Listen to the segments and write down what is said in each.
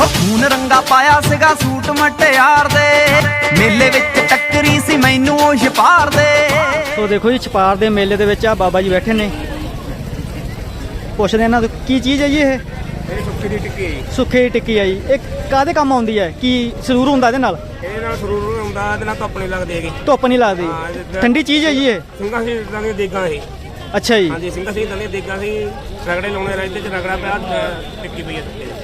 ਹੋ ਖੂਨ ਰੰਗਾ ਪਾਇਆ ਸੀਗਾ ਸੂਟ ਮਟਿਆਰ ਦੇ। ਮੇਲੇ ਵਿੱਚ ਟੱਕਰੀ ਸੀ ਮੈਨੂੰ ਉਹ ਛਪਾਰ ਦੇ। ਸੋ ਦੇਖੋ ਜੀ ਛਪਾਰ ਦੇ ਮੇਲੇ ਦੇ ਵਿੱਚ ਆ ਬਾਬਾ ਜੀ ਬੈਠੇ ਨੇ। ਪੁੱਛਦੇ ਇਹਨਾਂ ਤੋਂ ਕੀ ਚੀਜ਼ ਹੈ ਜੀ ਇਹ? ਇਹ ਸੁੱਕੀ ਦੀ ਟਿੱਕੀ ਹੈ ਜੀ। ਸੁੱਖੇ ਦੀ ਟਿੱਕੀ ਆ ਜੀ। ਇਹ ਕਾਦੇ ਕੰਮ ਆਉਂਦੀ ਹੈ? ਕੀ ਸਰੂਰ ਹੁੰਦਾ ਇਹਦੇ ਨਾਲ? ਇਹਦੇ ਨਾਲ ਸਰੂਰ ਹੁੰਦਾ ਇਹਦੇ ਨਾਲ ਧੁੱਪ ਨਹੀਂ ਲੱਗਦੀ ਹੈਗੀ। ਧੁੱਪ ਨਹੀਂ ਲੱਗਦੀ। ਹਾਂ, ਜਿੱਦਾਂ- ਠੰਡੀ ਚੀਜ਼ ਹੈ ਜੀ ਇਹ? ਸਿੰਘਾਂ ਸੀ ਇਦਾਂ ਦੀਆਂ ਦੇਗਾਂ ਸੀ। ਅੱਛਾ ਜੀ। ਹਾਂਜੀ ਸਿੰਘਾਂ ਸੀ ਦੀਆਂ ਦੇਗਾਂ ਸੀ। ਰਗੜੇ ਲਾਉਣੇ ਰਹਿੰਦੇ ਚ ਰਗੜਾ ਪਿਆ ਟਿੱਕੀ ਪਈ ਹੈ।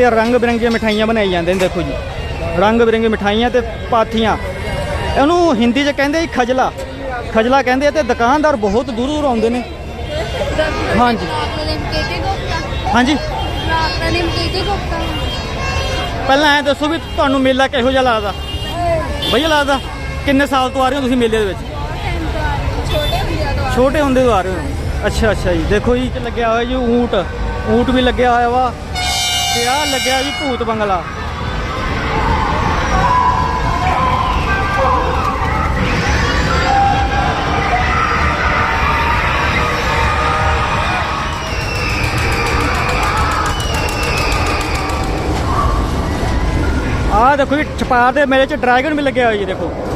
ਤੇ ਰੰਗ ਬਿਰੰਗੀਆਂ ਮਿਠਾਈਆਂ ਬਣਾਈ ਜਾਂਦੇ ਨੇ, ਦੇਖੋ ਜੀ। ਰੰਗ ਬਿਰੰਗੀ ਮਿਠਾਈਆਂ ਤੇ ਪਾਥੀਆਂ। ਇਹਨੂੰ ਹਿੰਦੀ 'ਚ ਕਹਿੰਦੇ ਜੀ ਖਜਲਾ। ਖਜਲਾ ਕਹਿੰਦੇ ਤੇ ਦੁਕਾਨਦਾਰ ਬਹੁਤ ਦੂਰ ਦੂਰ ਆਉਂਦੇ ਨੇ। ਹਾਂਜੀ। ਹਾਂਜੀ। ਪਹਿਲਾਂ ਐ ਦੱਸੋ ਵੀ ਤੁਹਾਨੂੰ ਮੇਲਾ ਕਿਹੋ ਜਿਹਾ ਲੱਗਦਾ? ਵਧੀਆ ਲੱਗਦਾ? ਕਿੰਨੇ ਸਾਲ ਤੋਂ ਆ ਰਹੇ ਹੋ ਤੁਸੀਂ ਮੇਲੇ ਦੇ ਵਿੱਚ? ਛੋਟੇ ਹੁੰਦੇ ਤੋਂ ਆ ਰਹੇ ਹੋ। ਅੱਛਾ ਅੱਛਾ ਜੀ। ਦੇਖੋ ਜੀ ਲੱਗਿਆ ਹੋਇਆ ਜੀ ਊਂਟ। ਊਂਟ ਵੀ ਲੱਗਿਆ ਹੋਇਆ ਵਾ। ਤੇ ਆ ਲੱਗਿਆ ਜੀ ਭੂਤ ਬੰਗਲਾ। ਆਹ ਦੇਖੋ ਜੀ, ਛਪਾਰ ਦੇ ਮੇਲੇ 'ਚ ਡਰੈਗਨ ਵੀ ਲੱਗਿਆ ਹੋਇਆ ਜੀ, ਦੇਖੋ।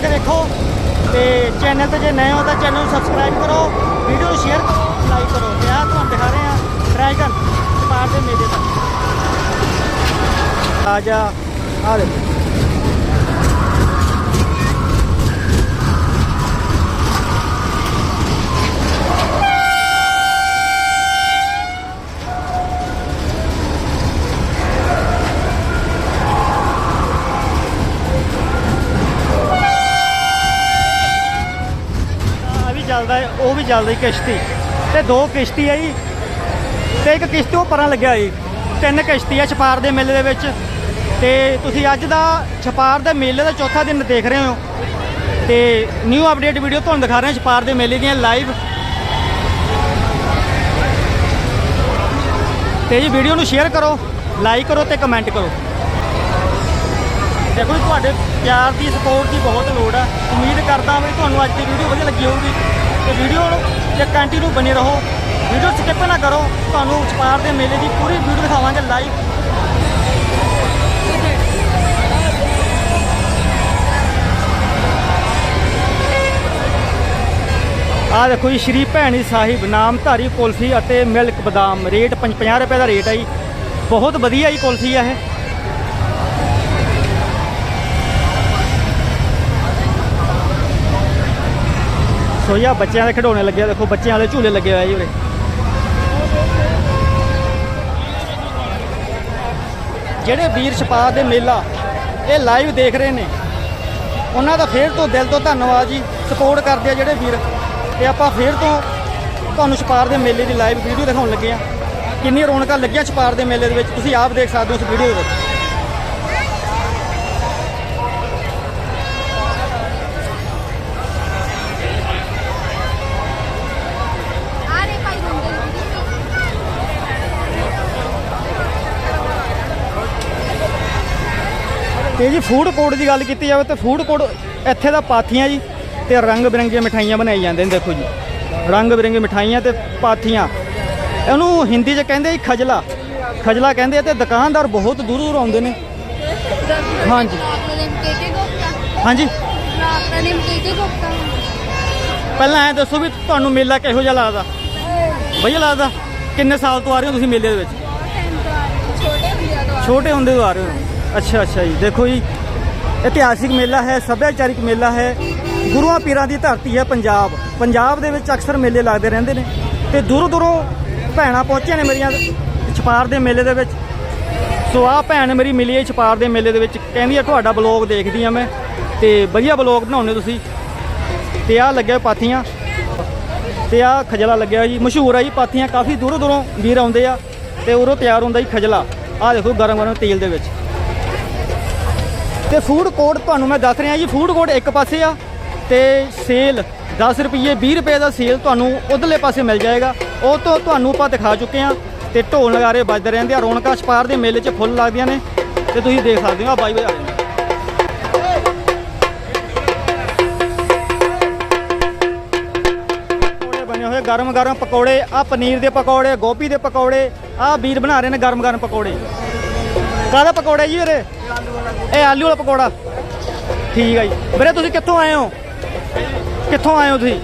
ਤੱਕ ਦੇਖੋ ਤੇ ਚੈਨਲ ਤੇ ਜੇ ਨਏ ਹੋ ਤਾਂ ਚੈਨਲ ਨੂੰ ਸਬਸਕ੍ਰਾਈਬ ਕਰੋ ਵੀਡੀਓ ਨੂੰ ਸ਼ੇਅਰ ਕਰੋ ਲਾਈਕ ਕਰੋ। ਤੇ ਆਹ ਤੁਹਾਨੂੰ ਦਿਖਾ ਰਹੇ ਆ ਡਰੈਗਨ ਪਾਰ ਦੇ ਮੇਲੇ ਤੱਕ। ਆ ਜਾ, ਆ ਦੇ ਹੈ ਉਹ ਚੱਲਦੀ ਕਿਸ਼ਤੀ ਤੇ ਦੋ ਕਿਸ਼ਤੀ ਹੈ ਜੀ ਤੇ ਇੱਕ ਕਿਸ਼ਤੀ ਉਹ ਪਰਾਂ ਲੱਗਿਆ ਜੀ। ਤਿੰਨ ਕਿਸ਼ਤੀ ਆ ਛਪਾਰ ਦੇ ਮੇਲੇ ਦੇ ਵਿੱਚ। ਤੇ ਤੁਸੀਂ ਅੱਜ ਦਾ ਛਪਾਰ ਦੇ ਮੇਲੇ ਦਾ ਚੌਥਾ ਦਿਨ ਦੇਖ ਰਹੇ ਹੋ। ਤੇ ਨਿਊ ਅਪਡੇਟ ਵੀਡੀਓ ਤੁਹਾਨੂੰ ਦਿਖਾ ਰਹੇ ਹਾਂ ਛਪਾਰ ਦੇ ਮੇਲੇ ਦੀਆਂ ਲਾਈਵ ਤੇ ਜੀ ਵੀਡੀਓ ਨੂੰ ਸ਼ੇਅਰ ਕਰੋ ਲਾਈਕ ਕਰੋ ਤੇ ਕਮੈਂਟ ਕਰੋ। ਦੇਖੋ ਜੀ, ਤੁਹਾਡੇ ਪਿਆਰ ਦੀ ਸਪੋਰਟ ਦੀ ਬਹੁਤ ਲੋੜ ਆ। ਉਮੀਦ ਕਰਦਾ ਵੀ ਤੁਹਾਨੂੰ ਅੱਜ ਦੀ ਵੀਡੀਓ ਵਧੀਆ ਲੱਗੀ ਹੋਊਗੀ। ਤੇ ਵੀਡੀਓ ਨੂੰ ਤੇ ਕੰਟੀਨਿਊ ਬਣੇ ਰਹੋ। ਵੀਡੀਓ ਸਕਿਪ ਨਾ ਕਰੋ। ਤੁਹਾਨੂੰ ਛਪਾਰ ਦੇ ਮੇਲੇ ਦੀ ਪੂਰੀ ਵੀਡੀਓ ਦਿਖਾਵਾਂਗੇ ਲਾਈਵ ਆ ਦੇਖੋ ਜੀ, ਸ਼੍ਰੀ ਭੈਣੀ ਸਾਹਿਬ ਨਾਮਧਾਰੀ ਕੁਲਫੀ ਅਤੇ ਮਿਲਕ ਬਦਾਮ। ਰੇਟ 50 ਰੁਪਏ ਦਾ ਰੇਟ ਹੈ ਜੀ। ਬਹੁਤ ਵਧੀਆ ਜੀ ਕੁਲਫੀ ਆ ਇਹ। ਸੋ ਇਹ ਬੱਚਿਆਂ ਦੇ ਖਿਡੌਣੇ ਲੱਗੇ ਦੇਖੋ, ਬੱਚਿਆਂ ਵਾਲੇ ਝੂਲੇ ਲੱਗੇ ਹੋਏ ਆ ਜੀ ਉਰੇ। ਜਿਹੜੇ ਵੀਰ ਛਪਾ ਦੇ ਮੇਲਾ, ਇਹ ਲਾਈਵ ਦੇਖ ਰਹੇ ਨੇ। ਉਹਨਾਂ ਦਾ ਫੇਰ ਤੋਂ ਦਿਲ ਤੋਂ ਧੰਨਵਾਦ ਜੀ ਸਪੋਰਟ ਕਰਦੇ ਆ ਜਿਹੜੇ ਵੀਰ। ਤੇ ਆਪਾਂ ਫੇਰ ਤੋਂ ਤੁਹਾਨੂੰ ਛਪਾਰ ਦੇ ਮੇਲੇ ਦੀ ਲਾਈਵ ਵੀਡੀਓ ਦਿਖਾਉਣ ਲੱਗੇ ਆ। ਕਿੰਨੀ ਰੌਣਕਾਂ ਲੱਗੀਆਂ ਛਪਾਰ ਦੇ ਮੇਲੇ ਦੇ ਵਿੱਚ, ਤੁਸੀਂ ਆਪ ਦੇਖ ਸਕਦੇ ਹੋ ਇਸ ਵੀਡੀਓ ਦੇ ਵਿੱਚ। ਤੇ ਜੀ ਫੂਡ ਕੋਰਟ ਦੀ ਗੱਲ ਕੀਤੀ ਜਾਵੇ ਤੇ ਫੂਡ ਕੋਰਟ ਇੱਥੇ ਦਾ ਪਾਥੀਆਂ ਜੀ ਤੇ ਰੰਗ ਬਿਰੰਗੀਆਂ ਮਿਠਾਈਆਂ ਬਣਾਈ ਜਾਂਦੇ ਨੇ ਦੇਖੋ ਜੀ। ਰੰਗ ਬਿਰੰਗੀ ਮਿਠਾਈਆਂ ਤੇ ਪਾਥੀਆਂ। ਇਹਨੂੰ ਹਿੰਦੀ 'ਚ ਕਹਿੰਦੇ ਜੀ ਖਜਲਾ। ਖਜਲਾ ਕਹਿੰਦੇ ਤੇ ਦੁਕਾਨਦਾਰ ਬਹੁਤ ਦੂਰ ਦੂਰ ਆਉਂਦੇ ਨੇ। ਹਾਂਜੀ। ਹਾਂਜੀ। ਪਹਿਲਾਂ ਐ ਦੱਸੋ ਵੀ ਤੁਹਾਨੂੰ ਮੇਲਾ ਕਿਹੋ ਜਿਹਾ ਲੱਗਦਾ? ਵਧੀਆ ਲੱਗਦਾ? ਕਿੰਨੇ ਸਾਲ ਤੋਂ ਆ ਰਹੇ ਹੋ ਤੁਸੀਂ ਮੇਲੇ ਦੇ ਵਿੱਚ? ਛੋਟੇ ਹੁੰਦੇ ਤੋਂ ਆ ਰਹੇ ਹੋ। ਅੱਛਾ ਅੱਛਾ ਜੀ। ਦੇਖੋ ਜੀ, ਇਤਿਹਾਸਿਕ ਮੇਲਾ ਹੈ, ਸੱਭਿਆਚਾਰਿਕ ਮੇਲਾ ਹੈ। ਗੁਰੂਆਂ ਪੀਰਾਂ ਦੀ ਧਰਤੀ ਹੈ ਪੰਜਾਬ। ਪੰਜਾਬ ਦੇ ਵਿੱਚ ਅਕਸਰ ਮੇਲੇ ਲੱਗਦੇ ਰਹਿੰਦੇ ਨੇ ਤੇ ਦੂਰੋਂ ਦੂਰੋਂ ਭੈਣਾਂ ਪਹੁੰਚੀਆਂ ਨੇ ਮੇਰੀਆਂ ਛਪਾਰ ਦੇ ਮੇਲੇ ਦੇ ਵਿੱਚ। ਸੋ ਆਹ ਭੈਣ ਮੇਰੀ ਮਿਲੀ ਹੈ ਛਪਾਰ ਦੇ ਮੇਲੇ ਦੇ ਵਿੱਚ, ਕਹਿੰਦੀ ਆ, ਤੁਹਾਡਾ ਬਲੌਗ ਦੇਖਦੀ ਆ ਮੈਂ ਤੇ ਵਧੀਆ ਬਲੌਗ ਬਣਾਉਂਦੇ ਤੁਸੀਂ। ਤੇ ਆਹ ਲੱਗਿਆ ਪਾਥੀਆਂ ਤੇ ਆਹ ਖਜਲਾ ਲੱਗਿਆ ਜੀ, ਮਸ਼ਹੂਰ ਆ ਜੀ ਪਾਥੀਆਂ। ਕਾਫੀ ਦੂਰੋਂ ਦੂਰੋਂ ਵੀਰ ਆਉਂਦੇ ਆ ਤੇ ਉਰੋਂ ਤਿਆਰ ਹੁੰਦਾ ਜੀ ਖਜਲਾ। ਆਹ ਦੇਖੋ ਗਰਮ ਗਰਮ ਤੇਲ ਦੇ ਵਿੱਚ। ਤੇ ਫੂਡ ਕੋਰਟ ਤੁਹਾਨੂੰ ਮੈਂ ਦੱਸ ਰਿਹਾ ਜੀ ਫੂਡ ਕੋਰਟ ਇੱਕ ਪਾਸੇ ਆ ਤੇ ਸੇਲ 10 ਰੁਪਏ 20 ਰੁਪਏ ਦਾ ਸੇਲ ਤੁਹਾਨੂੰ ਉਧਰਲੇ ਪਾਸੇ ਮਿਲ ਜਾਏਗਾ। ਉਹ ਤੋਂ ਤੁਹਾਨੂੰ ਆਪਾਂ ਦਿਖਾ ਚੁੱਕੇ ਆ ਤੇ ਢੋਲ ਨਗਾਰੇ ਵੱਜਦੇ ਰਹਿੰਦੇ ਆ, ਰੌਣਕਾਂ ਛਪਾਰ ਦੇ ਮੇਲੇ 'ਚ ਫੁੱਲ ਲੱਗਦੀਆਂ ਨੇ ਤੇ ਤੁਸੀਂ ਦੇਖ ਸਕਦੇ ਹੋ, ਆ ਬਾਈ ਬਾਈ ਆ ਬਣੇ ਹੋਏ ਗਰਮ ਗਰਮ ਪਕੌੜੇ, ਆ ਪਨੀਰ ਦੇ ਪਕੌੜੇ, ਗੋਭੀ ਦੇ ਪਕੌੜੇ, ਆ ਵੀਰ ਬਣਾ ਰਹੇ ਨੇ ਗਰਮ ਗਰਮ ਪਕੌੜੇ। ਕਾਹਦਾ ਪਕੌੜਾ ਜੀ ਵੀਰੇ? ਇਹ ਆਲੂ ਵਾਲਾ ਪਕੌੜਾ। ਠੀਕ ਹੈ ਜੀ। ਵੀਰੇ ਤੁਸੀਂ ਕਿੱਥੋਂ ਆਏ ਹੋ? ਕਿੱਥੋਂ ਆਏ ਹੋ ਤੁਸੀਂ?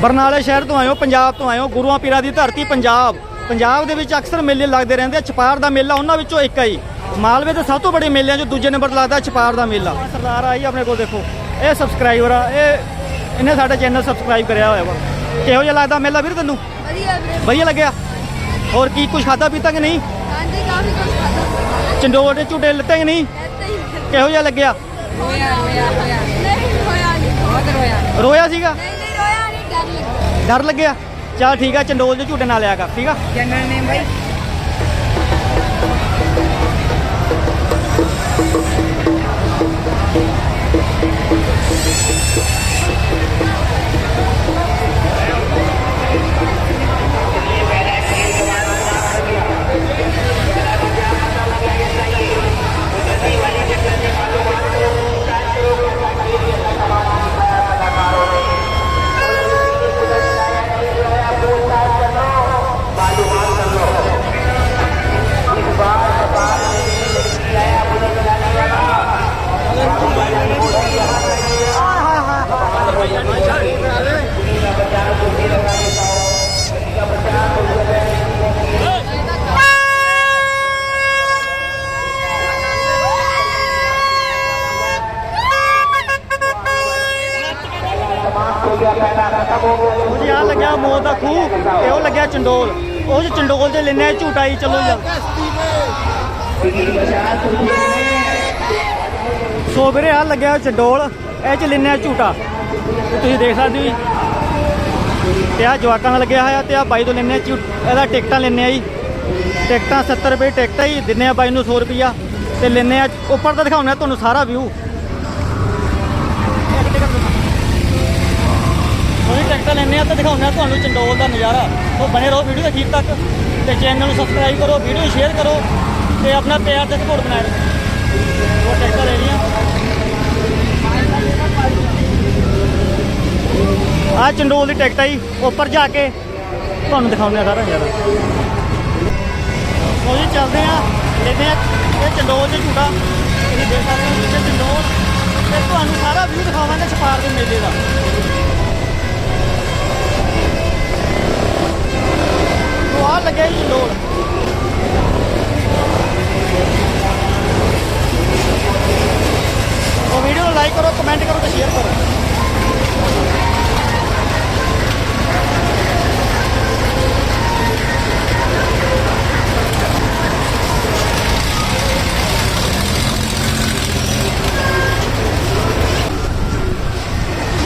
ਬਰਨਾਲੇ ਸ਼ਹਿਰ ਤੋਂ ਆਏ ਹੋ ਪੰਜਾਬ ਤੋਂ ਆਏ ਹੋ। ਗੁਰੂਆਂ ਪੀਰਾਂ ਦੀ ਧਰਤੀ ਪੰਜਾਬ। ਪੰਜਾਬ ਦੇ ਵਿੱਚ ਅਕਸਰ ਮੇਲੇ ਲੱਗਦੇ ਰਹਿੰਦੇ ਆ। ਛਪਾਰ ਦਾ ਮੇਲਾ ਉਹਨਾਂ ਵਿੱਚੋਂ ਇੱਕ ਹੈ ਜੀ। ਮਾਲਵੇ ਦੇ ਸਭ ਤੋਂ ਵੱਡੇ ਮੇਲਿਆਂ 'ਚੋਂ ਦੂਜੇ ਨੰਬਰ ਲੱਗਦਾ ਛਪਾਰ ਦਾ ਮੇਲਾ। ਸਰਦਾਰ ਆਈ ਆਪਣੇ ਕੋਲ ਦੇਖੋ। ਇਹ ਸਬਸਕ੍ਰਾਈਬਰ ਆ। ਇਹ ਇਹਨੇ ਸਾਡਾ ਚੈਨਲ ਸਬਸਕ੍ਰਾਈਬ ਕਰਿਆ ਹੋਇਆ ਵਾ। ਕਿਹੋ ਜਿਹਾ ਲੱਗਦਾ ਮੇਲਾ ਵੀਰ ਤੈਨੂੰ? ਵਧੀਆ ਵੀਰੇ। ਵਧੀਆ ਲੱਗਿਆ। ਹੋਰ ਕੀ ਕੁਝ ਖਾਦਾ ਪੀਤਾ ਕਿ ਨਹੀਂ? ਹਾਂਜੀ ਕਾਫੀ ਕੁਝ ਖਾਦਾ ਚੰਡੋਲ ਦੇ ਝੂਟੇ ਲਿੱਤੇ ਕਿ ਨਹੀਂ? ਕਿਹੋ ਜਿਹਾ ਲੱਗਿਆ? ਹੋਇਆ ਹੋਇਆ ਹੋਇਆ। ਨਹੀਂ ਹੋਇਆ ਨਹੀਂ ਬਹੁਤ ਰੋਇਆ। ਰੋਇਆ ਸੀਗਾ? ਨਹੀਂ ਨਹੀਂ ਰੋਇਆ ਨਹੀਂ ਡਰ ਲੱਗਾ ਡਰ ਲੱਗਿਆ? ਚਲ ਠੀਕ ਆ ਚੰਡੋਲ ਦੇ ਝੂਟੇ ਨਾਲ ਲਿਆ ਕਰ ਠੀਕ ਆ? ਚੈਨਲ ਨੇਮ ਬਾਈ? ਆ ਲੱਗਿਆ ਚੰਡੋਲ ਇਹ ਚ ਲੈਨੇ ਝੂਟਾ। ਤੁਸੀਂ ਦੇਖ ਸਕਦੇ ਹੋ ਜੀ। ਤੇ ਆ ਜਵਾਕਾਂ ਨਾਲ ਲੱਗਿਆ ਹੋਇਆ ਤੇ ਆ ਬਾਈ ਤੋਂ ਲੈਨੇ ਝੂ ਇਹਦਾ ਟਿਕਟਾਂ ਲੈਨੇ ਆ ਜੀ। ਟਿਕਟਾਂ 70 ਰੁਪਏ ਟਿਕਟ ਆ ਜੀ। ਦਿੰਨੇ ਆ ਬਾਈ ਨੂੰ 100 ਰੁਪਿਆ ਤੇ ਲੈਨੇ ਆ ਉੱਪਰ ਤਾਂ ਦਿਖਾਉਣਾ, ਤੁਹਾਨੂੰ ਸਾਰਾ ਵਿਊ ਉਹਦੀ ਟਿਕਟਾਂ ਲੈਣੇ ਆ ਤਾਂ ਦਿਖਾਉਂਦੇ ਆ ਤੁਹਾਨੂੰ ਚੰਡੋਲ ਦਾ ਨਜ਼ਾਰਾ। ਉਹ ਬਣੇ ਰਹੋ ਵੀਡੀਓ ਦੇ ਅਖੀਰ ਤੱਕ। ਤੇ ਚੈਨਲ ਨੂੰ ਸਬਸਕ੍ਰਾਈਬ ਕਰੋ ਵੀਡੀਓ ਸ਼ੇਅਰ ਕਰੋ। ਤੇ ਆਪਣਾ ਪਿਆਰ ਤੇ ਸਪੋਰਟ ਬਣਾਏ ਰੱਖੋ ਉਹ ਟਿਕਟਾਂ ਆ ਚੰਡੋਲ ਦੀ ਟਿਕਟ ਆ ਜੀ ਉੱਪਰ ਜਾ ਕੇ ਤੁਹਾਨੂੰ ਦਿਖਾਉਂਦੇ ਆ ਸਾਰਾ ਨਜ਼ਾਰਾ। ਉਹ ਜੀ, ਚੱਲਦੇ ਆ, ਲੈਂਦੇ ਆ ਇਹ ਚੰਡੋਲ ਦੇ ਝੂਟਾ। ਤੁਸੀਂ ਦੇਖ ਸਕਦੇ ਹੋ ਪਿੱਛੇ ਚੰਡੋਲ ਤੇ ਤੁਹਾਨੂੰ ਸਾਰਾ ਵਿਊ ਦਿਖਾਵਾਂਗੇ ਛਪਾਰ ਦੇ ਮੇਲੇ ਦਾ। ਉਹ ਆ ਲੱਗਿਆ ਜੀ ਲੋੜ ਉਹ ਵੀਡੀਓ ਨੂੰ ਲਾਈਕ ਕਰੋ ਕਮੈਂਟ ਕਰੋ ਤੇ ਸ਼ੇਅਰ ਕਰੋ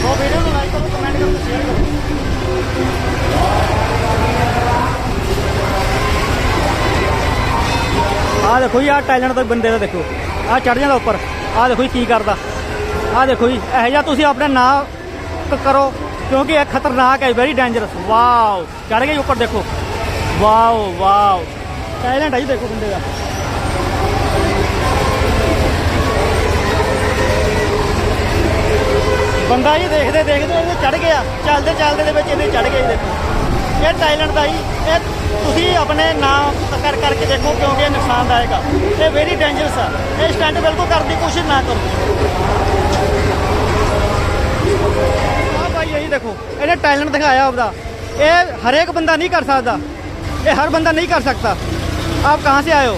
ਉਹ ਵੀਡੀਓ ਨੂੰ ਲਾਈਕ ਕਰੋ ਕਮੈਂਟ ਕਰੋ ਤੇ ਸ਼ੇਅਰ ਕਰੋ ਆ ਦੇਖੋ ਜੀ ਆ ਟੈਲੈਂਟ ਦਾ ਬੰਦੇ ਦਾ ਦੇਖੋ। ਆ ਚੜ ਜਾਂਦਾ ਉੱਪਰ। ਆ ਦੇਖੋ ਜੀ ਕੀ ਕਰਦਾ। ਆ ਦੇਖੋ ਜੀ, ਇਹੋ ਜਿਹਾ ਤੁਸੀਂ ਆਪਣੇ ਨਾਂ ਕਰੋ, ਕਿਉਂਕਿ ਇਹ ਖਤਰਨਾਕ ਹੈ ਵੈਰੀ ਡੇਂਜਰਸ ਵਾਓ ਚੜ ਗਏ ਉੱਪਰ ਦੇਖੋ। Wow wow. ਟੈਲੈਂਟ ਹੈ ਜੀ ਦੇਖੋ ਬੰਦੇ ਦਾ। ਬੰਦਾ ਜੀ ਦੇਖਦੇ ਦੇਖਦੇ ਇਹਦੇ ਚੜ ਗਿਆ। ਚੱਲਦੇ ਚੱਲਦੇ ਦੇ ਵਿੱਚ ਇਹਦੇ ਚੜ ਗਏ ਜੀ ਦੇਖੋ। ਇਹ ਟੈਲੈਂਟ ਦਾ ਜੀ। ਇਹ ਤੁਸੀਂ ਆਪਣੇ ਨਾਮ ਕਰ ਕਰਕੇ ਦੇਖੋ ਕਿਉਂਕਿ ਇਹ ਨੁਕਸਾਨਦਾਇਕ ਆ ਇਹ ਵੈਰੀ ਡੇਂਜਰਸ ਆ ਇਹ ਸਟੰਟ ਬਿਲਕੁਲ ਕਰਨ ਦੀ ਕੋਸ਼ਿਸ਼ ਨਾ ਕਰੋ ਟੈਲੈਂਟ ਦਿਖਾਇਆ ਆਪਦਾ ਇਹ ਹਰੇਕ ਬੰਦਾ ਨਹੀਂ ਕਰ ਸਕਦਾ ਇਹ ਹਰ ਬੰਦਾ नहीं कर सकता आप कहाँ से आए हो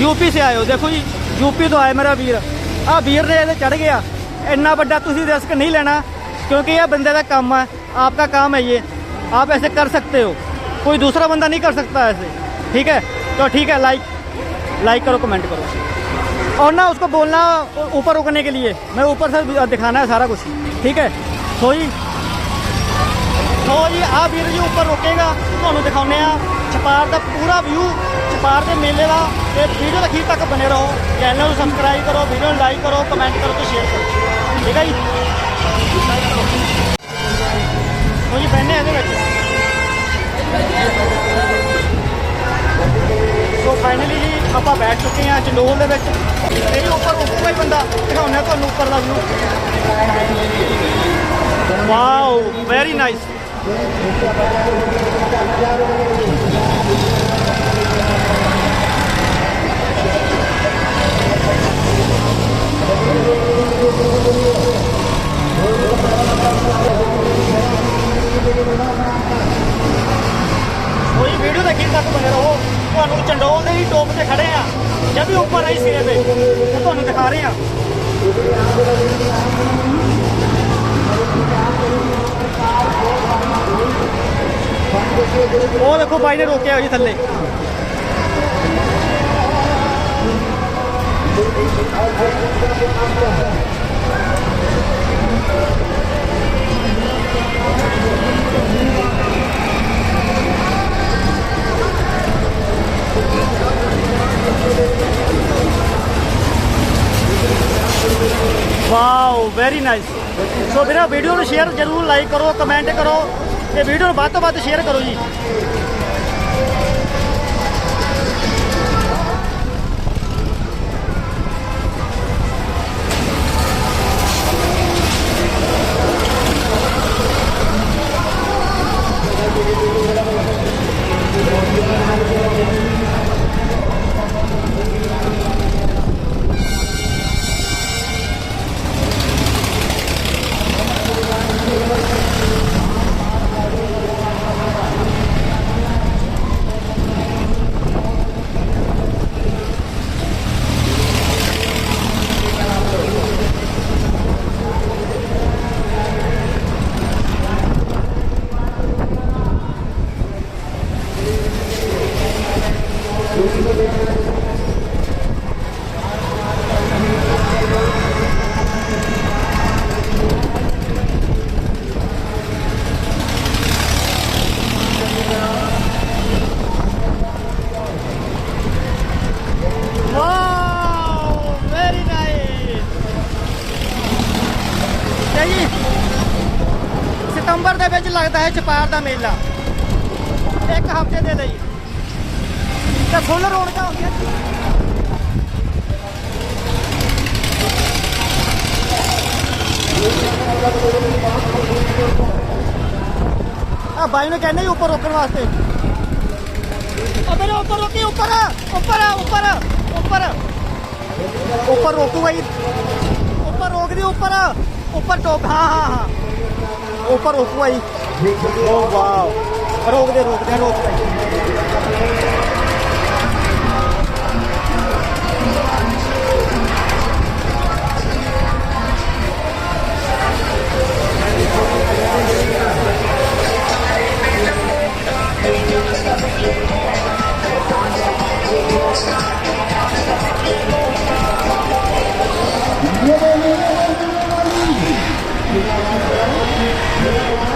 यूपी से आए हो देखो जी यूपी ਤੋਂ ਆਏ ਮੇਰਾ ਵੀਰ ਆ ਵੀਰ ਨੇ ਇਹਦੇ ਚੜ ਗਿਆ ਇੰਨਾ ਵੱਡਾ ਤੁਸੀਂ ਰਿਸਕ ਨਹੀਂ ਲੈਣਾ क्योंकि ये बंदे का काम है आपका काम है ये आप ऐसे कर सकते हो कोई दूसरा बंदा नहीं कर सकता ऐसे ठीक है तो ठीक है लाइक लाइक करो कमेंट करो और ना उसको बोलना ऊपर रुकने के लिए मैं ऊपर से दिखाना है सारा कुछ ठीक है सो जी ਸੋ ਜੀ ਆ ਵੀਰ ਜੀ ਉੱਪਰ ਰੁਕੇਗਾ ਤੁਹਾਨੂੰ ਦਿਖਾਉਂਦੇ ਆ ਛਪਾਰ ਦਾ ਪੂਰਾ ਵਿਊ ਛਪਾਰ ਦੇ ਮੇਲੇ ਦਾ ਤੇ ਵੀਡੀਓ ਦੇ ਅਖੀਰ ਤੱਕ ਬਨੇ ਰਹੋ ਚੈਨਲ ਨੂੰ ਸਬਸਕ੍ਰਾਈਬ ਕਰੋ ਵੀਡੀਓ ਨੂੰ ਲਾਈਕ ਕਰੋ ਕਮੈਂਟ ਕਰੋ ਤੇ ਸ਼ੇਅਰ ਕਰੋ ਠੀਕ ਹੈ ਜੀ ਸੋ ਜੀ ਬੈਠੇ ਇਹਦੇ ਵਿੱਚ ਆਪਾਂ ਬੈਠ ਚੁੱਕੇ ਹਾਂ ਚੰਡੋਲ ਦੇ ਵਿੱਚ। ਇਹ ਵੀ ਉੱਪਰ ਉੱਪਰ ਹੀ ਬੰਦਾ, ਦਿਖਾਉਂਦਾ ਤੁਹਾਨੂੰ ਉੱਪਰ ਦਾ ਵਿਊ ਵਾਓ ਵੈਰੀ ਨਾਈਸ ਕੋਈ ਵੀਡੀਓ ਦੇਖੀ ਤੱਕ ਬਣੇ ਰਹੋ ਤੁਹਾਨੂੰ ਚੰਡੋਲ ਦੇ ਹੀ ਟੋਪ ਤੇ ਖੜੇ ਆ। ਜਾਂ ਵੀ ਉੱਪਰ ਆਈ ਸਿਰੇ ਤੇ ਤੇ ਤੁਹਾਨੂੰ ਦਿਖਾ ਰਹੇ। ਆ ਉਹ ਦੇਖੋ ਬਾਈ ਨੇ ਰੋਕਿਆ ਜੀ ਥੱਲੇ। ਵਾਓ ਵੈਰੀ ਨਾਈਸ ਸੋ ਵੀਰਾ ਵੀਡੀਓ ਨੂੰ ਸ਼ੇਅਰ ਜਰੂਰ ਲਾਈਕ ਕਰੋ ਕਮੈਂਟ ਕਰੋ ਤੇ ਵੀਡੀਓ ਨੂੰ ਵੱਧ ਤੋਂ ਵੱਧ ਸ਼ੇਅਰ ਕਰੋ ਜੀ। ਵਾਓ ਵੈਰੀ ਨਾਈਸ ਤੇ ਜੀ ਸਤੰਬਰ ਦੇ ਵਿੱਚ ਦਾ ਮੇਲਾ। ਇੱਕ ਹਫ਼ਤੇ ਦੇ ਲਈ। ਤੇ ਫੁੱਲ ਰੌਣਕਾਂ ਹੁੰਦੀਆਂ ਆ ਬਾਈ ਨੂੰ ਕਹਿੰਦੇ ਉੱਪਰ ਰੋਕਣ ਵਾਸਤੇ। ਅਬੇ ਉੱਪਰ ਰੋਕੀ, ਉੱਪਰ ਉੱਪਰ ਉੱਪਰ ਉੱਪਰ। ਉੱਪਰ ਰੋਕੂ ਬਾਈ। ਉੱਪਰ ਰੋਕ ਦੀ ਉੱਪਰ। ਉੱਪਰ ਟੋਕ ਹਾਂ ਹਾਂ ਹਾਂ। ਉੱਪਰ ਰੋਕੂ ਬਾਈ। ਓ ਵਾਓ ਰੋਕ ਦੇ ਰੋਕ ਦੇ ਰੋਕ ਦੇ ਸੋ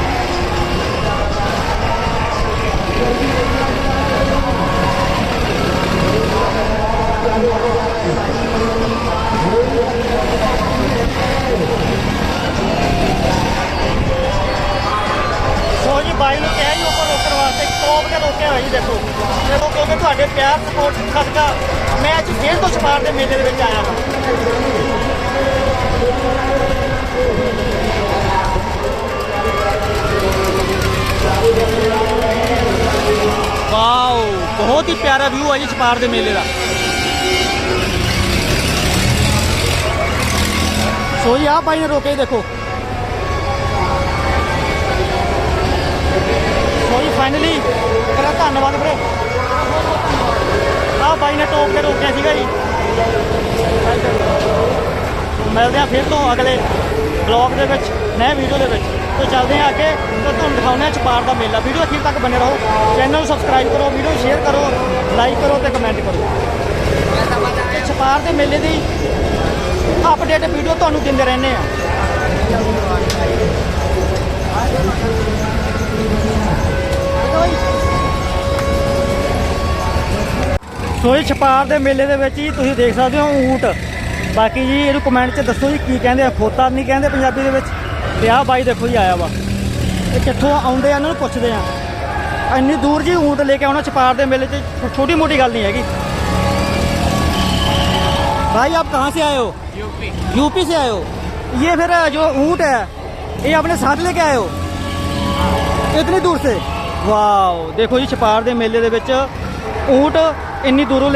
ਵਿਊ ਦੇ ਮੇਲੇ ਦਾ। ਸੋ ਜੀ, ਆਹ ਬਾਈ ਨੇ ਰੋਕੇ ਦੇਖੋ। ਸੋ ਜੀ ਫਾਈਨਲੀ ਤੇਰਾ ਧੰਨਵਾਦ ਵੀਰੇ। ਆਹ ਭਾਈ ਨੇ ਟੋਕ ਕੇ ਰੋਕਿਆ ਸੀਗਾ ਜੀ। ਮਿਲਦੇ ਆ ਫਿਰ ਤੋਂ ਅਗਲੇ ਬਲੌਗ ਦੇ ਵਿੱਚ, ਨਵੇਂ ਵੀਡੀਓ ਦੇ ਵਿੱਚ। ਤੋਂ ਚੱਲਦੇ ਆ ਕੇ ਤਾਂ ਤੁਹਾਨੂੰ ਦਿਖਾਉਂਦੇ ਆ ਚਪਾਰ ਦਾ ਮੇਲਾ। ਵੀਡੀਓ ਅਖੀਰ ਤੱਕ ਬਣੇ ਰਹੋ। ਚੈਨਲ ਨੂੰ ਸਬਸਕ੍ਰਾਈਬ ਕਰੋ, ਵੀਡੀਓ ਸ਼ੇਅਰ ਕਰੋ ਲਾਈਕ ਕਰੋ ਤੇ ਕਮੈਂਟ ਕਰੋ। ਤੇ ਚਪਾਰ ਦੇ ਮੇਲੇ ਦੀ ਅਪਡੇਟ ਵੀਡੀਓ ਤੁਹਾਨੂੰ ਦਿੰਦੇ ਰਹਿੰਦੇ ਆ ਸੋ ਇਹ ਛਪਾਰ ਦੇ ਮੇਲੇ ਦੇ ਵਿੱਚ ਹੀ ਤੁਸੀਂ ਦੇਖ ਸਕਦੇ ਹੋ ਊਟ। ਬਾਕੀ ਜੀ ਇਹਨੂੰ ਕਮੈਂਟ 'ਚ ਦੱਸੋ ਜੀ ਕੀ ਕਹਿੰਦੇ ਆ, ਖੋਤਾ ਨਹੀਂ ਕਹਿੰਦੇ ਪੰਜਾਬੀ ਦੇ ਵਿੱਚ। ਤੇ ਆਹ ਬਾਈ ਦੇਖੋ ਜੀ ਆਇਆ ਵਾ ਇਹ ਕਿੱਥੋਂ ਆਉਂਦੇ ਆ ਇਹਨਾਂ ਨੂੰ ਪੁੱਛਦੇ ਆ ਇੰਨੀ ਦੂਰ ਜੀ ਊਂਟ ਲੈ ਕੇ ਆਉਣਾ ਛਪਾਰ ਦੇ ਮੇਲੇ 'ਚ ਛੋਟੀ ਮੋਟੀ ਗੱਲ ਨਹੀਂ ਹੈਗੀ भाई आप कहाँ से आए हो यूपी यूपी से आए हो ये फिर जो ऊँट है ये अपने साथ लेके आए हो इतनी दूर से ਵਾਓ ਦੇਖੋ ਜੀ ਛਪਾਰ ਦੇ ਮੇਲੇ ਦੇ ਵਿੱਚ ਊਂਟ ਇੰਨੀ ਦੂਰੋਂ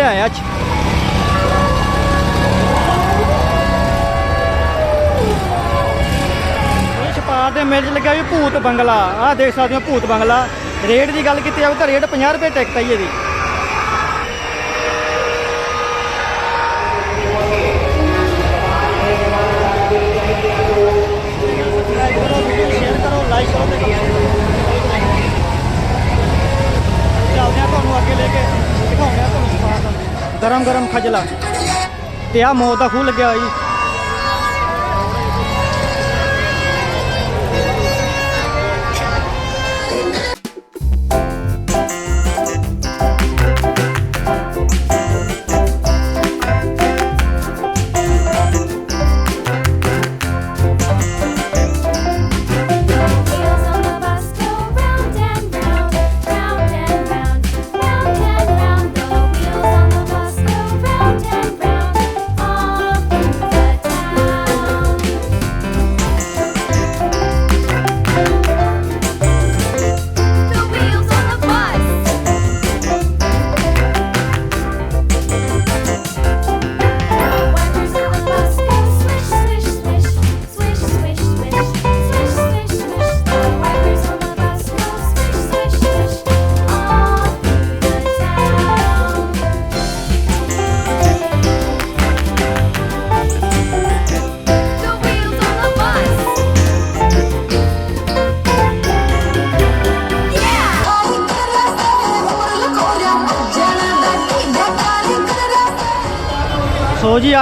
ਮੇਲੇ 'ਚ ਲੱਗਿਆ ਵੀ ਭੂਤ ਬੰਗਲਾ। ਆਹ ਦੇਖ ਸਕਦੇ ਹੋ ਭੂਤ ਬੰਗਲਾ। ਰੇਟ ਦੀ ਗੱਲ ਕੀਤੀ ਜਾਵੇ ਤਾਂ ਰੇਟ 50 ਰੁਪਏ ਟਿਕਟ ਹੈ ਜੀ ਇਹਦੀ। ਸ਼ੇਅਰ ਕਰੋ ਲਾਈਕ ਕਰੋ ਤੁਹਾਨੂੰ ਅੱਗੇ ਲੈ ਕੇ ਦਿਖਾਉਂਦੇ ਆ ਤੁਹਾਨੂੰ ਗਰਮ ਗਰਮ ਖਜਲਾ। ਤੇ ਆ ਮੌਤ ਦਾ ਖੂਹ ਲੱਗਿਆ ਹੋਇਆ ਜੀ।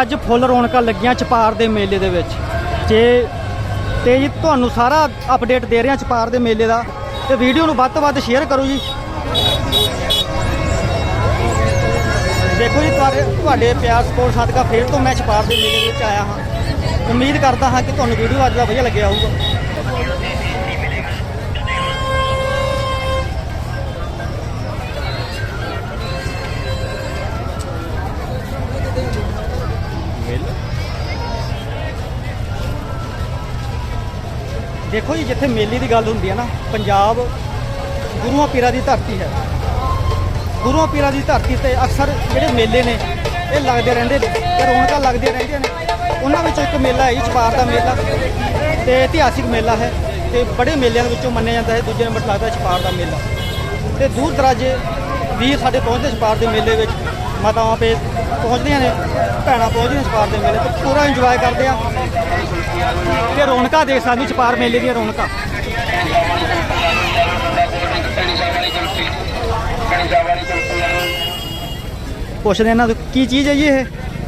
ਅੱਜ ਫੁੱਲ ਰੌਣਕਾਂ ਲੱਗੀਆਂ ਚਪਾਰ ਦੇ ਮੇਲੇ ਦੇ ਵਿੱਚ। ਜੇ ਤੇ ਜੀ ਤੁਹਾਨੂੰ ਸਾਰਾ ਅਪਡੇਟ ਦੇ ਰਿਹਾ ਚਪਾਰ ਦੇ ਮੇਲੇ ਦਾ, ਤੇ ਵੀਡੀਓ ਨੂੰ ਵੱਧ ਤੋਂ ਵੱਧ ਸ਼ੇਅਰ ਕਰੋ ਜੀ। ਦੇਖੋ ਜੀ, ਤੁਹਾਡੇ ਤੁਹਾਡੇ ਪਿਆਰ ਸਪੋਰਟ ਸਦਕਾ ਫੇਰ ਤੋਂ ਮੈਂ ਛਪਾਰ ਦੇ ਮੇਲੇ ਵਿੱਚ ਆਇਆ ਹਾਂ। ਉਮੀਦ ਕਰਦਾ ਹਾਂ ਕਿ ਤੁਹਾਨੂੰ ਵੀਡੀਓ ਅੱਜ ਦਾ ਵਧੀਆ ਲੱਗਿਆ ਹੋਊਗਾ। ਦੇਖੋ ਜੀ, ਜਿੱਥੇ ਮੇਲੇ ਦੀ ਗੱਲ ਹੁੰਦੀ ਹੈ ਨਾ, ਪੰਜਾਬ ਗੁਰੂਆਂ ਪੀਰਾਂ ਦੀ ਧਰਤੀ ਹੈ। ਗੁਰੂਆਂ ਪੀਰਾਂ ਦੀ ਧਰਤੀ ਤੇ ਅਕਸਰ ਜਿਹੜੇ ਮੇਲੇ ਨੇ, ਇਹ ਲੱਗਦੇ ਰਹਿੰਦੇ ਨੇ ਤੇ ਰੌਣਕਾਂ ਲੱਗਦੀਆਂ ਰਹਿੰਦੀਆਂ ਨੇ। ਉਹਨਾਂ ਵਿੱਚੋਂ ਇੱਕ ਮੇਲਾ ਹੈ ਜੀ ਚਪਾਰ ਦਾ ਮੇਲਾ। ਤੇ ਇਤਿਹਾਸਿਕ ਮੇਲਾ ਹੈ ਤੇ ਬੜੇ ਮੇਲਿਆਂ ਦੇ ਵਿੱਚੋਂ ਮੰਨਿਆ ਜਾਂਦਾ ਹੈ, ਦੂਜੇ ਨੰਬਰ ਲੱਗਦਾ ਚਪਾਰ ਦਾ ਮੇਲਾ। ਤੇ ਦੂਰ ਦਰਾਜੇ ਵੀਰ ਸਾਡੇ ਪਹੁੰਚਦੇ ਚਪਾਰ ਦੇ ਮੇਲੇ ਵਿੱਚ, ਮਾਤਾਵਾਂ ਪੇ ਪਹੁੰਚਦੀਆਂ ਨੇ, ਭੈਣਾਂ ਪਹੁੰਚਦੀਆਂ ਚਪਾਰ ਦੇ ਮੇਲੇ ਤੇ ਪੂਰਾ ਇੰਜੋਏ ਕਰਦੇ ਆ। ਤੇ ਰੌਣਕਾਂ ਦੇਖ ਸਕਦੇ ਹੋ ਚਪਾਰ ਮੇਲੇ ਦੀਆਂ ਰੌਣਕਾਂ। ਪੁੱਛਦੇ ਇਹਨਾਂ ਤੋਂ ਕੀ ਚੀਜ਼ ਹੈ ਜੀ ਇਹ?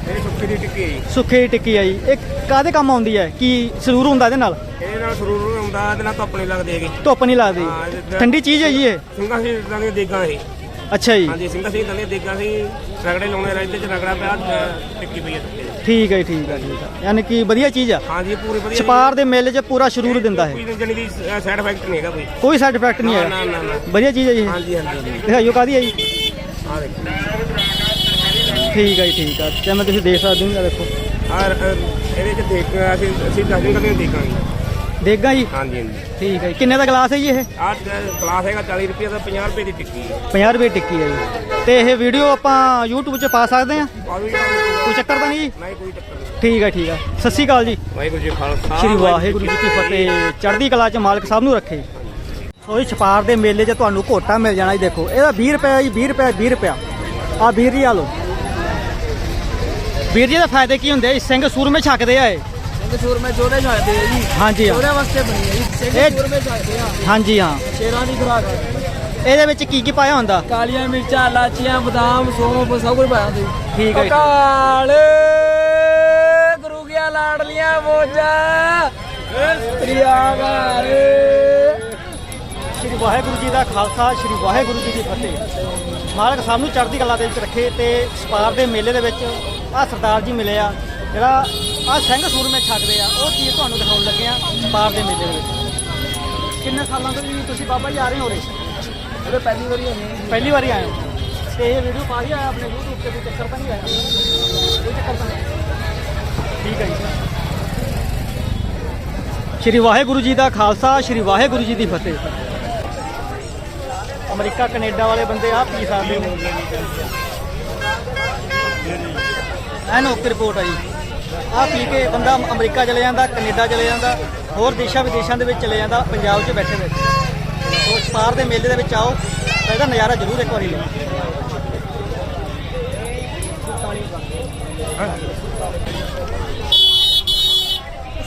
ਇਹ ਸੁੱਕੀ ਦੀ ਟਿੱਕੀ ਹੈ ਜੀ। ਦੀ ਟਿੱਕੀ ਆ ਜੀ। ਇਹ ਕਾਦੇ ਕੰਮ ਆਉਂਦੀ ਹੈ? ਕੀ ਸਰੂਰ ਹੁੰਦਾ ਇਹਦੇ ਨਾਲ? ਇਹਦੇ ਨਾਲ ਸਰੂਰ ਹੁੰਦਾ ਇਹਦੇ ਨਾਲ ਧੁੱਪ ਨਹੀਂ ਲੱਗਦੀ ਹੈਗੀ। ਧੁੱਪ ਨਹੀਂ ਲੱਗਦੀ। ਹਾਂ, ਠੰਡੀ ਚੀਜ਼ ਹੈ ਜੀ ਇਹ? ਸਿੰਘਾਂ ਸੀ ਇਦਾਂ ਦੀਆਂ ਦੇਗਾਂ ਇਹ। ਅੱਛਾ ਜੀ। ਹਾਂਜੀ ਸਿੰਘਾਂ ਸੀ ਇਦਾਂ ਦੀਆਂ ਦੇਗਾਂ ਸੀ ਰਗੜੇ ਲਾਉਣੇ ਰਹਿੰਦੇ ਚ ਰਗੜਾ ਪਿਆ ਅਹ, ਟਿੱਕੀ ਪਈ ਹੈ। ਠੀਕ ਹੈ ਜੀ, ਠੀਕ ਹੈ ਠੀਕ ਹੈ। ਯਾਨੀ ਕਿ ਵਧੀਆ ਚੀਜ਼ ਆ। ਹਾਂਜੀ ਪੂਰੀ ਵਧੀਆ ਛਪਾਰ ਦੇ ਮੇਲੇ 'ਚ ਪੂਰਾ ਸਰੂਰ ਦਿੰਦਾ ਹੈ ਕੋਈ ਜਣੀ ਦੀ ਸਾਈਡ ਇਫੈਕਟ ਨਹੀਂ ਹੈਗਾ ਕੋਈ। ਕੋਈ ਸਾਈਡ ਇਫੈਕਟ ਨਹੀਂ ਨਾ ਹੈ ਨਾ ਨਾ ਨਾ। ਵਧੀਆ ਚੀਜ਼ ਹੈ ਜੀ ਇਹ। ਹਾਂਜੀ ਹਾਂਜੀ ਦਿਖਾਈਓ ਕਾਦੀ ਹੈ ਜੀ। ਆ ਦੇਖੋ। ਠੀਕ ਹੈ ਜੀ ਠੀਕ ਹੈ ਤੇ ਮੈਂ ਤੁਸੀਂ ਦੇਖ ਸਕਦੇ ਹੋ ਆਹ ਦੇਖੋ। ਆ ਇਹਦੇ ਚ ਦੇਖ ਅਸੀਂ ਅਸੀਂ ਦਸ ਦਿਨ ਦੇਖਾਂਗੇ। ਦੇਗਾ ਜੀ? ਹਾਂਜੀ ਹਾਂਜੀ। ਠੀਕ ਹੈ ਜੀ। ਕਿੰਨੇ ਦਾ ਗਲਾਸ ਹੈ ਜੀ ਇਹ? ਆਹ ਗਲਾਸ ਹੈਗਾ 40 ਰੁਪਏ ਦਾ 50 ਰੁਪਏ ਦੀ ਟਿੱਕੀ ਹੈ। 50 ਰੁਪਏ ਟਿੱਕੀ ਹੈ ਜੀ। ਤੇ ਇਹ ਵੀਡੀਓ ਆਪਾਂ YouTube 'ਚ ਪਾ ਸਕਦੇ ਹਾਂ? ਆ ਕੋਈ ਚੱਕਰ ਤਾਂ ਨਹੀਂ ਜੀ? ਨਹੀਂ ਕੋਈ ਚੱਕਰ ਨਹੀਂ। ਠੀਕ ਹੈ ਠੀਕ ਹੈ। ਸਤਿ ਸ਼੍ਰੀ ਅਕਾਲ ਜੀ। ਵਾਹਿਗੁਰੂ ਜੀ ਖਾਲਸਾ ਸ਼੍ਰੀ ਵਾਹਿਗੁਰੂ ਜੀ ਕੀ ਫਤਿਹ। ਚੜ੍ਹਦੀ ਕਲਾ ਚ ਮਾਲਕ ਸਭ ਨੂੰ ਰੱਖੇ। ਸੋ ਇਹ ਛਪਾਰ ਦੇ ਮੇਲੇ 'ਚ ਤੁਹਾਨੂੰ ਘੋਟਾ ਮਿਲ ਜਾਣਾ ਜੀ ਦੇਖੋ। ਇਹਦਾ 20 ਰੁਪਏ ਜੀ 20 ਰੁਪਏ 20 ਰੁਪਿਆ ਆ ਵੀਰ ਜੀ ਆ ਲਓ। ਵੀਰ ਜੀ ਦੇ ਫਾਇਦੇ ਕੀ ਹੁੰਦੇ? ਸਿੰਘ ਸੂਰਮੇ ਛਕਦੇ ਆ ਇਹ। ਸਿੰਘ ਸੂਰਮੇ ਜੋੜੇ ਛੱਡਦੇ ਆ ਜੀ। ਹਾਂਜੀ ਹਾਂ। ਜੋੜੇ ਵਾਸਤੇ ਬਣੀ ਹੈ ਜੀ। ਸਿੰਘ ਇਹ- ਸੂਰਮੇ ਛੱਡਦੇ ਆ। ਹਾਂਜੀ ਹਾਂ। ਸ਼ੇਰਾਂ ਦੀ ਖੁਰਾਕ ਹੈ। ਇਹਦੇ ਵਿੱਚ ਕੀ ਕੀ ਪਾਇਆ ਹੁੰਦਾ? ਕਾਲੀਆਂ ਮਿਰਚਾਂ ਲਾਚੀਆਂ ਬਦਾਮ ਸੌਂਫ ਸਭ ਕੁਝ ਪਾਇਆ ਹੁੰਦਾ ਜੀ ਠੀਕ ਹੈ ਜੀ। ਕਾਲ ਗੁਰੂ ਗਿਆ ਲਾਡਲੀਆਂ ਮੋਜਾ। ਸਤਰੀਆ ਘਰ ਸ਼੍ਰੀ ਵਾਹਿਗੁਰੂ ਜੀ ਦਾ ਖਾਲਸਾ ਸ਼੍ਰੀ ਵਾਹਿਗੁਰੂ ਜੀ ਦੀ ਫਤਿਹ। ਮਾਲਕ ਸਭ ਨੂੰ ਚੜ੍ਹਦੀ ਕਲਾ ਦੇ ਵਿੱਚ ਰੱਖੇ ਤੇ ਸਪਾਰ ਦੇ ਮੇਲੇ ਦੇ ਵਿੱਚ ਆ ਸਰਦਾਰ ਜੀ ਮਿਲੇ ਆ। ਜਿਹੜਾ ਆ ਸਿੰਘ ਸੂਰਮੇ ਛਕਦੇ ਆ ਉਹ ਚੀਜ਼ ਤੁਹਾਨੂੰ ਦਿਖਾਉਣ ਲੱਗੇ ਆ ਸਪਾਰ ਦੇ ਮੇਲੇ ਦੇ ਵਿੱਚ। ਕਿੰਨੇ ਸਾਲਾਂ ਤੋਂ ਜੀ ਤੁਸੀਂ ਬਾਬਾ ਜੀ ਆ ਰਹੇ ਹੋ ਰੇ ਉਹਦੇ ਪਹਿਲੀ ਵਾਰੀ ਹੋਣੀ ਪਹਿਲੀ ਵਾਰੀ ਆਏ ਹੋ? ਤੇ ਇਹ ਵੀਡੀਓ ਪਾ ਹੀ ਆਇਆ ਆਪਣੇ YouTube ਤੇ ਕੋਈ ਚੱਕਰ ਤਾਂ ਨਹੀਂ ਆਇਆ? ਕੋਈ ਚੱਕਰ ਤਾਂ ਠੀਕ ਹੈ ਜੀ। ਸ਼੍ਰੀ ਵਾਹਿਗੁਰੂ ਜੀ ਦਾ ਖਾਲਸਾ ਸ਼੍ਰੀ ਵਾਹਿਗੁਰੂ ਜੀ ਦੀ ਫਤਿਹ। ਅਮਰੀਕਾ ਕੈਨੇਡਾ ਵਾਲੇ ਬੰਦੇ ਆ ਪੀ ਸਕਦੇ ਨੇ। ਐਨ ਓਕੇ ਰਿਪੋਰਟ ਆ ਜੀ। ਆ ਪੀ ਕੇ ਬੰਦਾ ਅਮਰੀਕਾ ਚਲੇ ਜਾਂਦਾ, ਕੈਨੇਡਾ ਚਲੇ ਜਾਂਦਾ, ਹੋਰ ਦੇਸ਼ਾਂ ਵਿਦੇਸ਼ਾਂ ਦੇ ਵਿੱਚ ਚਲੇ ਜਾਂਦਾ, ਪੰਜਾਬ 'ਚ ਬੈਠੇ ਬੈਠੇ ਸੋ ਸਪਾਰ ਦੇ ਮੇਲੇ ਦੇ ਵਿੱਚ ਆਓ, ਤਾਂ ਇਹਦਾ ਨਜ਼ਾਰਾ ਜ਼ਰੂਰ ਇੱਕ ਵਾਰੀ ਲਓ।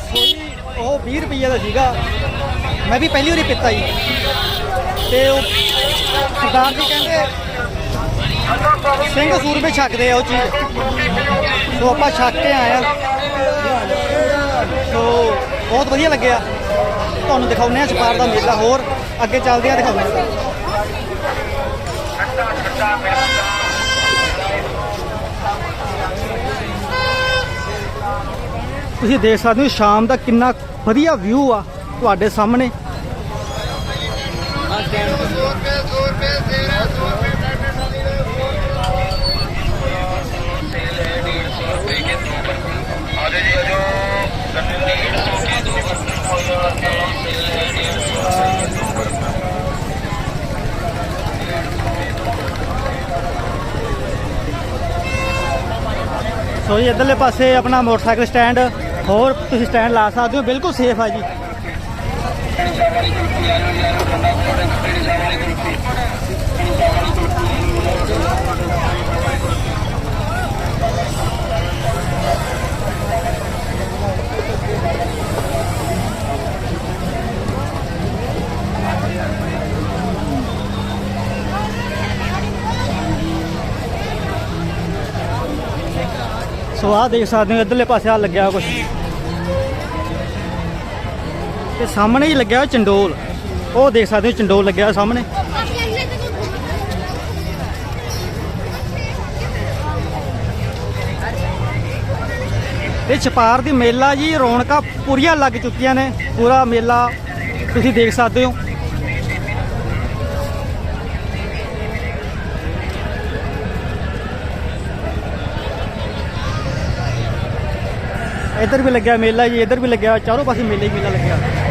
ਸੋਈ, ਉਹ 20 ਰੁਪਏ ਦਾ ਸੀਗਾ। ਮੈਂ ਵੀ ਪਹਿਲੀ ਵਾਰੀ ਪੀਤਾ ਜੀ। ਤੇ ਉਹ ਸਰਦਾਰ ਜੀ ਕਹਿੰਦੇ, ਸਿੰਘ ਸੂਰਮੇ ਛਕਦੇ ਆ ਉਹ ਚੀਜ਼। ਸੋ ਆਪਾਂ ਛੱਕ ਕੇ ਆਏ ਆ। ਸੋ ਬਹੁਤ ਵਧੀਆ ਲੱਗਿਆ। ਤੁਹਾਨੂੰ ਦਿਖਾਉਂਦੇ ਆ ਛਪਾਰ ਦਾ ਮੇਲਾ ਹੋਰ। ਅੱਗੇ ਚੱਲਦੇ ਆ ਦਿਖਾਉਂਦੇ ਆ ਤੁਸੀਂ ਦੇਖ ਸਕਦੇ ਹੋ, ਸ਼ਾਮ ਦਾ ਕਿੰਨਾ ਵਧੀਆ ਵਿਊ ਆ ਤੁਹਾਡੇ ਸਾਹਮਣੇ। ਸੋ ਜੀ, ਇੱਧਰਲੇ ਪਾਸੇ ਆਪਣਾ ਮੋਟਰਸਾਈਕਲ ਸਟੈਂਡ, ਹੋਰ ਤੁਸੀਂ ਸਟੈਂਡ ਲਾ ਸਕਦੇ ਹੋ, ਬਿਲਕੁਲ ਸੇਫ ਆ ਜੀ। ਸੋ ਆਹ ਦੇਖ ਸਕਦੇ ਹੋ, ਇੱਧਰਲੇ ਪਾਸੇ ਆ ਲੱਗਿਆ ਕੁਝ ਤੇ ਸਾਹਮਣੇ ਹੀ ਲੱਗਿਆ ਚੰਡੋਲ। ਉਹ ਦੇਖ ਸਕਦੇ ਹੋ, ਚੰਡੋਲ ਲੱਗਿਆ ਹੋਇਆ ਸਾਹਮਣੇ। ਇਹ ਛਪਾਰ ਦੀ ਮੇਲਾ ਜੀ, ਰੌਣਕਾਂ ਪੂਰੀਆਂ ਲੱਗ ਚੁੱਕੀਆਂ ਨੇ। ਪੂਰਾ ਮੇਲਾ ਤੁਸੀਂ ਦੇਖ ਸਕਦੇ ਹੋ। ਇੱਧਰ ਵੀ ਲੱਗਿਆ ਮੇਲਾ ਜੀ ਇੱਧਰ ਵੀ ਲੱਗਿਆ ਚਾਰੋਂ ਪਾਸੇ ਮੇਲੇ ਹੀ ਮੇਲਾ ਲੱਗਿਆ।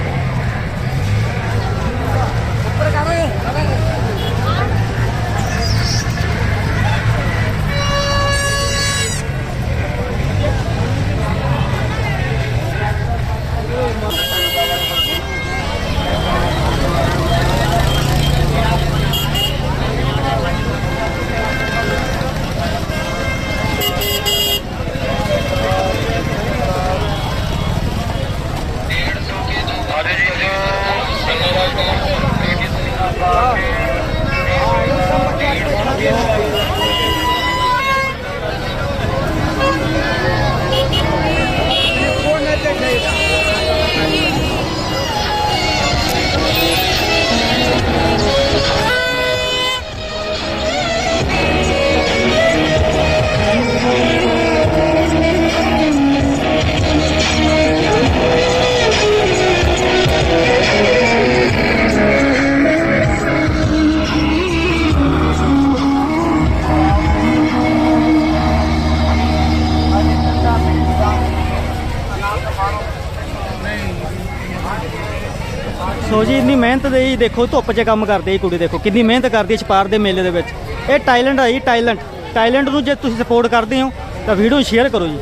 ਮਿਹਨਤ ਦੇ ਹੀ ਦੇਖੋ, ਧੁੱਪ 'ਚ ਕੰਮ ਕਰਦੀ ਹੈ ਕੁੜੀ ਦੇਖੋ, ਕਿੰਨੀ ਮਿਹਨਤ ਕਰਦੀ ਹੈ ਛਪਾਰ ਦੇ ਮੇਲੇ ਦੇ ਵਿੱਚ। ਇਹ ਟਾਈਲੈਂਡ ਹੈ ਜੀ ਟਾਈਲੈਂਡ ਟਾਈਲੈਂਡ ਨੂੰ ਜੇ ਤੁਸੀਂ ਸਪੋਰਟ ਕਰਦੇ ਹੋ, ਤਾਂ ਵੀਡੀਓ ਸ਼ੇਅਰ ਕਰੋ ਜੀ।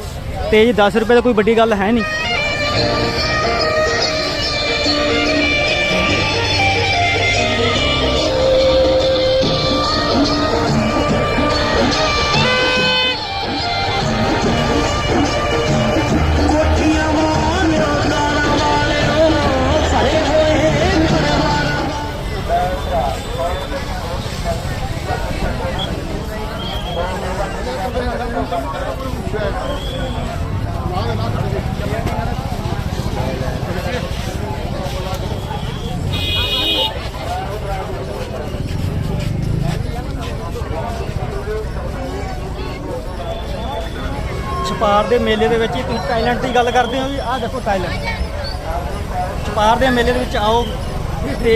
ਤੇ ਜੀ 10 ਰੁਪਏ ਦਾ ਕੋਈ ਵੱਡੀ ਗੱਲ ਹੈ ਨਹੀਂ। ਦੇ ਮੇਲੇ ਦੇ ਵਿੱਚ ਹੀ ਤੁਸੀਂ ਟਾਈਲੈਂਡ ਦੀ ਗੱਲ ਕਰਦੇ ਹੋ ਜੀ, ਆਹ ਦੇਖੋ ਟਾਈਲੈਂਡ ਛਪਾਰ ਦੇ ਮੇਲੇ ਦੇ ਵਿੱਚ ਆਓ ਤੇ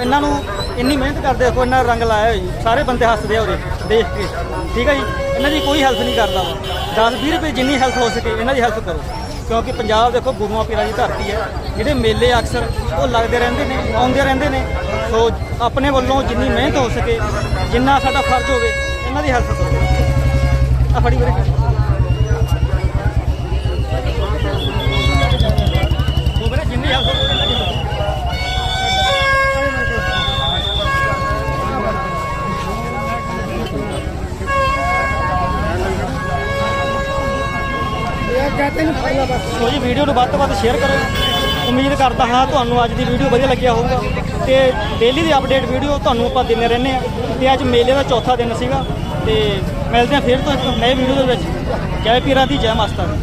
ਇਹਨਾਂ ਨੂੰ ਇੰਨੀ ਮਿਹਨਤ ਕਰਦੇ ਦੇਖੋ ਇਹਨਾਂ ਰੰਗ ਲਾਇਆ ਹੋਇਆ ਜੀ। ਸਾਰੇ ਬੰਦੇ ਹੱਸਦੇ ਆ ਉਹਦੇ ਦੇਖ ਕੇ। ਠੀਕ ਹੈ ਜੀ? ਇਹਨਾਂ ਦੀ ਕੋਈ ਹੈਲਪ ਨਹੀਂ ਕਰਦਾ। ਵਾ 10 20 ਰੁਪਏ ਜਿੰਨੀ ਹੈਲਪ ਹੋ ਸਕੇ, ਇਹਨਾਂ ਦੀ ਹੈਲਪ ਕਰੋ। ਕਿਉਂਕਿ ਪੰਜਾਬ ਦੇਖੋ ਗੁਰੂਆਂ ਪੀਰਾਂ ਦੀ ਧਰਤੀ ਹੈ। ਜਿਹੜੇ ਮੇਲੇ ਅਕਸਰ ਉਹ ਲੱਗਦੇ ਰਹਿੰਦੇ ਨੇ, ਆਉਂਦੇ ਰਹਿੰਦੇ ਨੇ। ਸੋ ਆਪਣੇ ਵੱਲੋਂ ਜਿੰਨੀ ਮਿਹਨਤ ਹੋ ਸਕੇ, ਜਿੰਨਾ ਸਾਡਾ ਫਰਜ਼ ਹੋਵੇ, ਇਹਨਾਂ ਦੀ ਹੈਲਪ ਕਰੋ। ਆ ਫੜੀ ਵੀਰੇ ਉਹ ਵੀਰੇ ਜਿੰਨੀ ਹੈਲਪ ਹੋ ਸਕੇ ਇਹਨਾਂ ਦੀ ਕਰੋ। ਸੋ ਜੀ ਵੀਡੀਓ ਨੂੰ ਵੱਧ ਤੋਂ ਵੱਧ ਸ਼ੇਅਰ ਕਰੋ। ਉਮੀਦ ਕਰਦਾ ਹਾਂ ਤੁਹਾਨੂੰ ਅੱਜ ਦੀ ਵੀਡੀਓ ਵਧੀਆ ਲੱਗਿਆ ਹੋਊਗਾ। ਤੇ ਡੇਲੀ ਦੀ ਅਪਡੇਟ ਵੀਡੀਓ ਤੁਹਾਨੂੰ ਆਪਾਂ ਦਿੰਦੇ ਰਹਿੰਦੇ ਆ ਤੇ ਅੱਜ ਮੇਲੇ ਦਾ ਚੌਥਾ ਦਿਨ ਸੀਗਾ। ਤੇ ਮਿਲਦੇ ਆ ਫਿਰ ਤੋਂ ਇੱਕ ਨਵੇਂ ਵੀਡੀਓ ਦੇ ਵਿੱਚ। ਜੈ ਪੀਰਾਂ ਦੀ ਜੈ ਮਾਸਤਾ ਦੀ।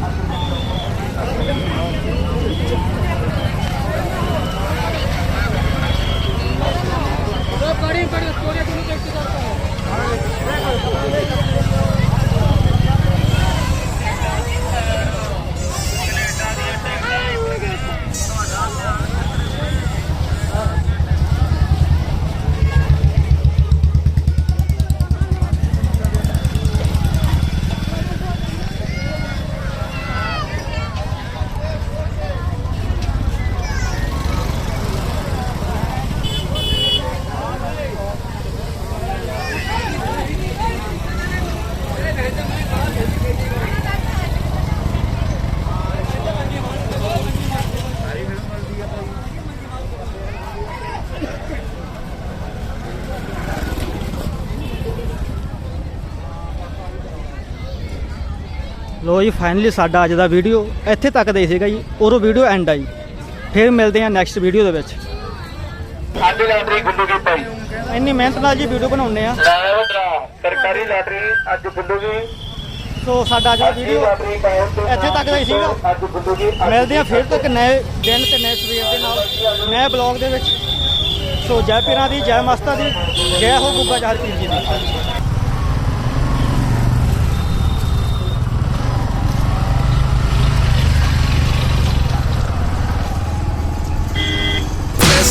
ਲੋ ਜੀ ਫਾਈਨਲੀ ਸਾਡਾ ਅੱਜ ਦਾ ਵੀਡੀਓ ਇੱਥੇ ਤੱਕ ਦੇ ਸੀਗਾ ਜੀ। ਔਰ ਵੀਡੀਓ ਐਂਡ ਆਈ ਫਿਰ ਮਿਲਦੇ ਹਾਂ ਨੈਕਸਟ ਵੀਡੀਓ ਦੇ ਵਿੱਚ। ਅੱਜ ਲਾਟਰੀ ਖੁੱਲੂਗੀ ਭਾਈ। ਇੰਨੀ ਮਿਹਨਤ ਨਾਲ ਜੀ ਵੀਡੀਓ ਬਣਾਉਂਦੇ ਆ ਸਰਕਾਰੀ ਲਾਟਰੀ ਅੱਜ ਖੁੱਲੂਗੀ ਸੋ ਸਾਡਾ ਅੱਜ ਦਾ ਵੀਡੀਓ ਇੱਥੇ ਤੱਕ ਦਾ ਹੀ ਸੀਗਾ। ਮਿਲਦੇ ਆ ਫਿਰ ਤੋਂ ਇੱਕ ਨਵੇਂ ਦਿਨ ਤੇ ਨਵੇਂ ਸਵੇਰ ਦੇ ਨਾਲ ਨਵੇਂ ਬਲੌਗ ਦੇ ਵਿੱਚ। ਸੋ ਜੈ ਪੀਰਾਂ ਦੀ ਜੈ ਮਾਸਤਾ ਦੀ ਜੈ ਹੋ ਗੁੱਗਾ ਜਹਰ ਪੀਰ ਜੀ ਦੀ।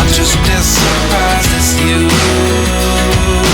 I'm just as surprised as you.